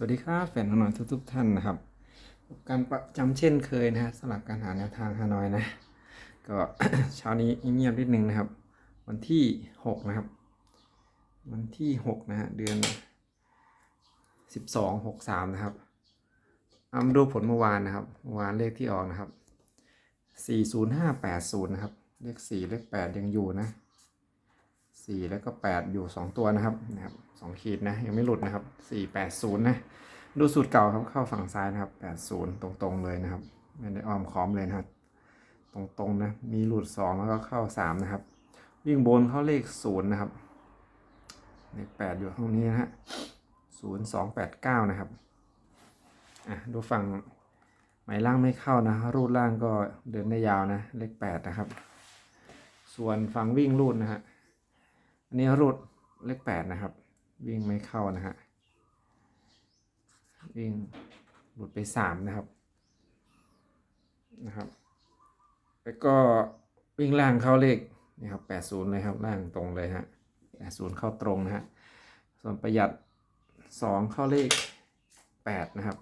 สวัสดีครับแฟนฮานอยทุกๆท่านนะครับการประจำเช่นเคยนะฮะสำหรับการหาแนวทางฮานอยนะ ก็เช้านี้เงียบนิดนึงนะครับ วันที่6นะครับ วันที่6นะฮะเดือน 12 63นะครับเอามาดูผลเมื่อวานนะครับเมื่อวานเลขที่ออกนะครับ 40580 นะครับ เลข 4 เลข 8 ยังอยู่นะ สี่แล้วก็แปดอยู่สองตัวนะครับนะครับสองขีดนะยังไม่หลุดนะครับสี่แปดศูนย์นะดูสูตรเก่าครับเข้าฝั่งซ้ายนะครับแปดศูนย์ตรงๆเลยนะครับไม่ได้อ้อมค้อมเลยนะครับตรงๆนะมีหลุดสองแล้วก็เข้าสามนะครับ วิ่งบนเข้าเลขศูนย์นะครับเลขแปดอยู่ตรงนี้นะฮะศูนย์สองแปดเก้านะครับอะดูฝั่งหมายล่างไม่เข้านะรูดล่างก็เดินได้ยาวนะเลขแปดนะครับ ส่วนฝั่งวิ่งรูดนะฮะ อันนี้รูดเลขแปดนะครับ วิ่งไม่เข้านะฮะวิ่งหลุดไปสามนะครับนะครับ แล้วก็วิ่งล่างเข้าเลขนี่ครับแปดศูนย์เลยครับล่างตรงเลยฮะแปดศูนย์เข้าตรงนะฮะส่วนประหยัดสองเข้าเลขแปดนะครับ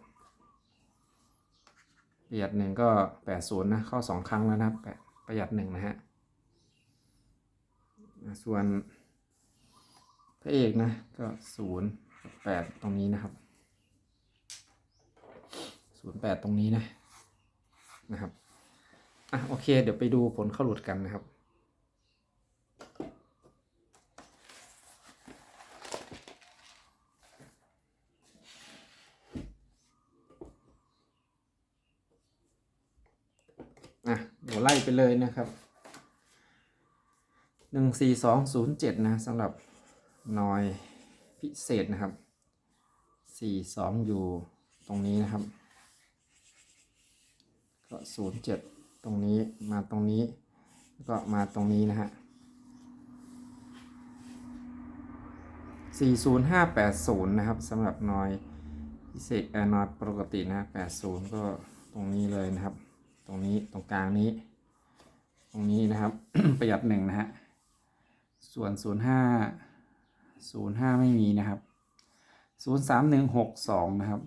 ประหยัดหนึ่งก็แปดศูนย์นะเข้าสองครั้งแล้วนะครับแปดประหยัดหนึ่งนะฮะส่วน พระเอกนะ ก็ศูนย์แปดตรงนี้นะครับศูนย์แปดตรงนี้นะนะครับอะโอเค เดี๋ยวไปดูผลเข้าหลุดกันนะครับอะเดี๋ยวไล่ไปเลยนะครับหนึ่งสี่สองศูนย์เจ็ดนะสำหรับ นอยพิเศษนะครับสี่สองอยู่ตรงนี้นะครับ ก็ศูนย์เจ็ดตรงนี้มาตรงนี้แล้วก็มาตรงนี้นะฮะสี่ศูนย์ห้าแปดศูนย์นะครับสำหรับนอยพิเศษเอ่อนอยปกตินะแปดศูนย์ก็ตรงนี้เลยนะครับ ตรงนี้ตรงกลางนี้ ตรงนี้นะครับ ประหยัดหนึ่งนะฮะส่วนศูนย์ห้า ศูนย์ห้าไม่มีนะครับศูนย์สามหนึ่งหกสองนะครับ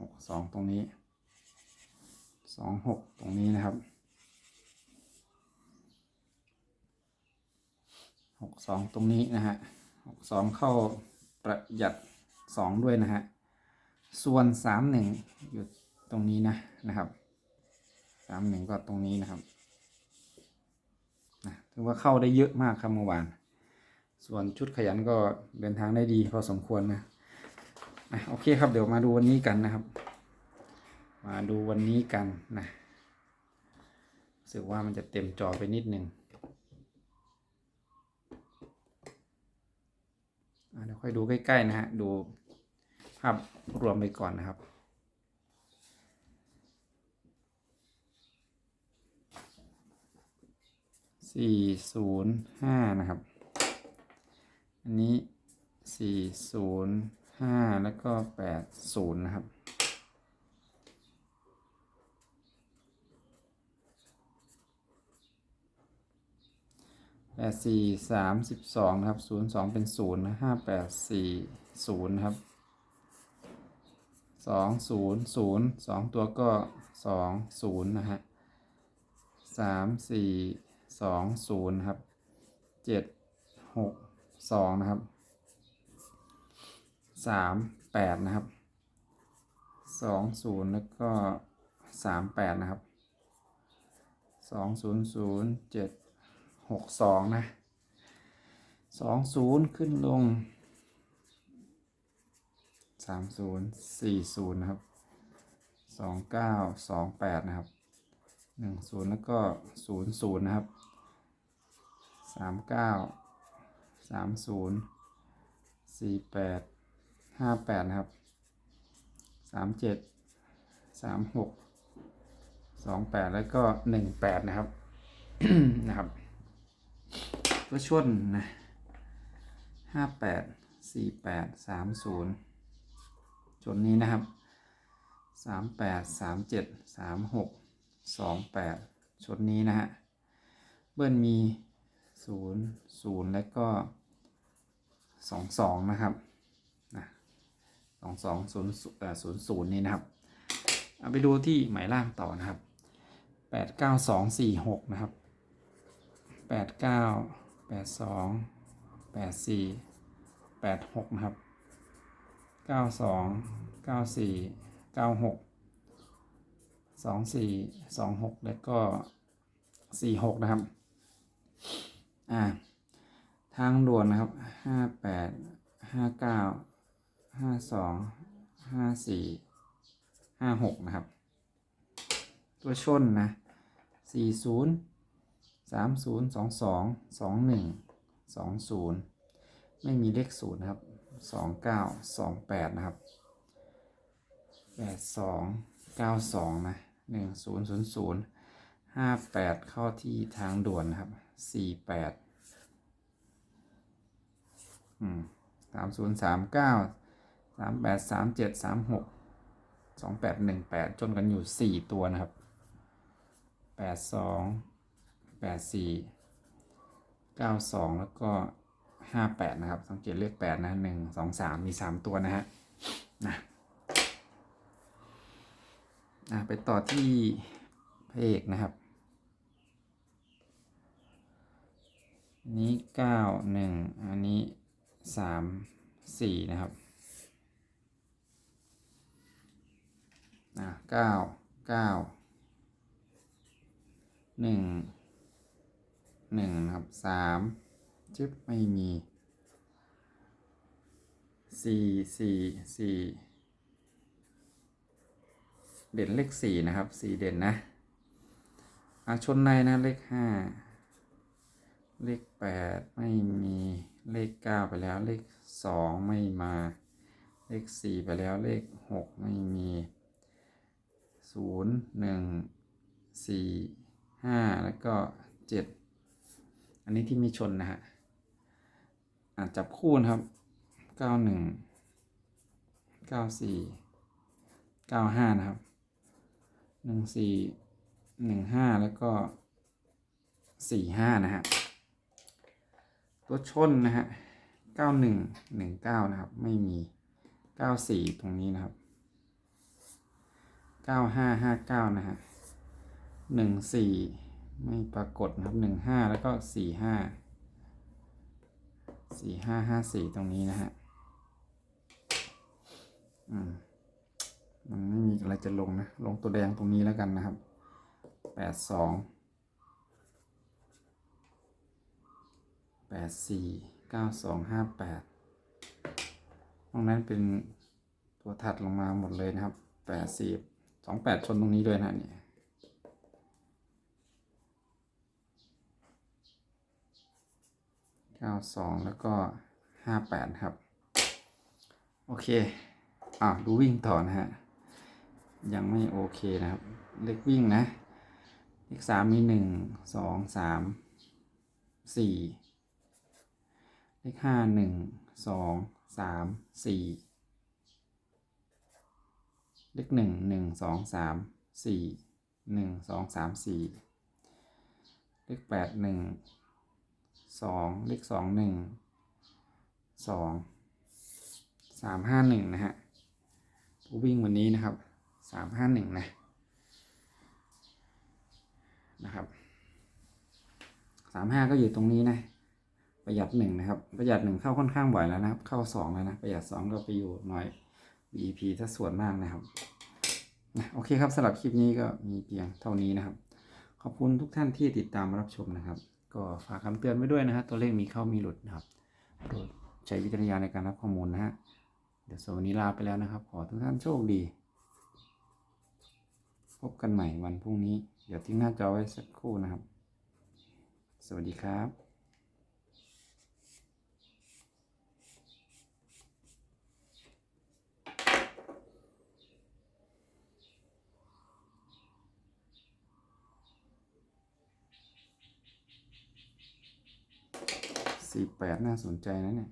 หกสองตรงนี้สองหกตรงนี้นะครับหกสองตรงนี้นะฮะหกสองเข้าประหยัดสองด้วยนะฮะส่วนสามหนึ่งอยู่ตรงนี้นะนะครับสามหนึ่งก็ตรงนี้นะครับนะถือว่าเข้าได้เยอะมากครับเมื่อวาน ส่วนชุดขยันก็เดินทางได้ดีพอสมควรนะอะโอเคครับเดี๋ยวมาดูวันนี้กันนะครับ มาดูวันนี้กันนะรู้สึกว่ามันจะเต็มจอไปนิดนึงเดี๋ยวค่อยดูใกล้ๆนะฮะดูภาพรวมไปก่อนนะครับสี่ศูนย์ห้านะครับ อันนี้สี่ศูนย์ห้าแล้วก็แปดศูนย์นะครับ แปดสี่สามสิบสองครับศูนย์สองเป็นศูนย์นะห้าแปดสี่ศูนย์ครับสองศูนย์ศูนย์สองตัวก็สองศูนย์นะฮะสามสี่สองศูนย์ครับเจ็ดหก สองนะครับสามแปดนะครับสองศูนย์แล้วก็สามแปดนะครับสองศูนย์ศูนย์เจ็ดหกสองนะสองศูนย์ขึ้นลงสามศูนย์สี่ศูนย์นะครับสองเก้าสองแปดนะครับหนึ่งศูนย์แล้วก็ศูนย์ศูนย์นะครับสามเก้า สามศูนย์สี่แปดห้าแปดนะครับสามเจ็ดสามหกสองแปดแล้วก็หนึ่งแปดนะครับ นะครับ ก็ชนนะห้าแปดสี่แปดสามศูนย์ชนนี้นะครับสามแปดสามเจ็ดสามหกสองแปดชนนี้นะฮะ เบิ้ลมี ศูนย์ศูนย์แล้วก็สองสองนะครับนะสองสองศูนย์ศูนย์ศูนย์นี่นะครับ เอาไปดูที่หมายล่างต่อนะครับแปดเก้าสองสี่หกนะครับแปดเก้าแปดสองแปดสี่แปดหกนะครับเก้าสองเก้าสี่เก้าหกสองสี่สองหกแล้วก็สี่หกนะครับ อ่า ทางด่วนนะครับห้าแปดห้าเก้าห้าสองห้าสี่ห้าหกนะครับ ตัวชนนะสี่ศูนย์สามศูนย์สองสองสองหนึ่งสองศูนย์ไม่มีเลขศูนย์นะครับสองเก้าสองแปดนะครับแปดสองเก้าสองนะหนึ่งศูนย์ศูนย์ศูนย์ห้าแปดเข้าที่ทางด่วนนะครับสี่แปด สามศูนย์สามเก้าสามแปดสามเจ็ดสามหกสองแปดหนึ่งแปดจนกันอยู่สี่ตัวนะครับแปดสองแปดสี่เก้าสองแล้วก็ห้าแปดนะครับ สังเกตเลขแปดนะหนึ่งสองสามมีสามตัวนะฮะนะอะไปต่อที่พระเอกนะครับ นี้เก้าหนึ่งอันนี้ สามสี่นะครับอะเก้าเก้าหนึ่งหนึ่งนะครับสามจึ๊บไม่มีสี่สี่สี่เด่นเลขสี่นะครับสี่เด่นนะอะชนในนะเลขห้าเลขแปดไม่มี เลขเก้าไปแล้วเลขสองไม่มา เลขสี่ไปแล้วเลขหกไม่มีศูนย์หนึ่งสี่ห้าแล้วก็เจ็ดอันนี้ที่มีชนนะฮะอาจจับคู่นะครับเก้าหนึ่งเก้าสี่เก้าห้านะครับหนึ่งสี่หนึ่งห้าแล้วก็สี่ห้านะฮะ ตัวชนนะฮะเก้าหนึ่งหนึ่งเก้านะครับ ไม่มีเก้าสี่ตรงนี้นะครับเก้าห้าห้าเก้านะฮะหนึ่งสี่ไม่ปรากฏนะครับหนึ่งห้าแล้วก็สี่ห้าสี่ห้าห้าสี่ตรงนี้นะฮะอืมมันไม่มีอะไรจะลงนะ ลงตัวแดงตรงนี้แล้วกันนะครับแปดสอง แปดสี่เก้าสองห้าแปดตรงนั้นเป็นตัวถัดลงมาหมดเลยนะครับแปดสี่สองแปดชนตรงนี้ด้วยนะเนี่ยเก้าสองแล้วก็ห้าแปดครับ โอเค อ่าดูวิ่งต่อนะฮะ ยังไม่โอเคนะครับ เลขวิ่งนะ เลขสามมีหนึ่งสองสามสี่ เลขห้าหนึ่งสองสามสี่เลขหนึ่งหนึ่งสองสามสี่หนึ่งสองสามสี่เลขแปดหนึ่งสองเลขสองหนึ่งสองสามห้าหนึ่งนะฮะผู้วิ่งวันนี้นะครับสามห้าหนึ่งนะนะครับสามห้าก็อยู่ตรงนี้นะ ประหยัดหนึ่งนะครับ ประหยัดหนึ่งเข้าค่อนข้างบ่อยแล้วนะครับ เข้าสองแล้วนะประหยัดสองก็ไปอยู่น้อย VP ถ้าส่วนมากนะครับนะโอเคครับสำหรับคลิปนี้ก็มีเพียงเท่านี้นะครับ ขอบคุณทุกท่านที่ติดตามรับชมนะครับ ก็ฝากคำเตือนไว้ด้วยนะครับตัวเลขมีเข้ามีหลุดนะครับโปรดใช้วิจารณญาณในการรับข้อมูลนะฮะเดี๋ยวสวันนี้ลาไปแล้วนะครับ ขอทุกท่านโชคดี พบกันใหม่วันพรุ่งนี้ เดี๋ยวทิ้งหน้าจอไว้สักครู่นะครับ สวัสดีครับ สี่แปดน่าสนใจนะเนี่ย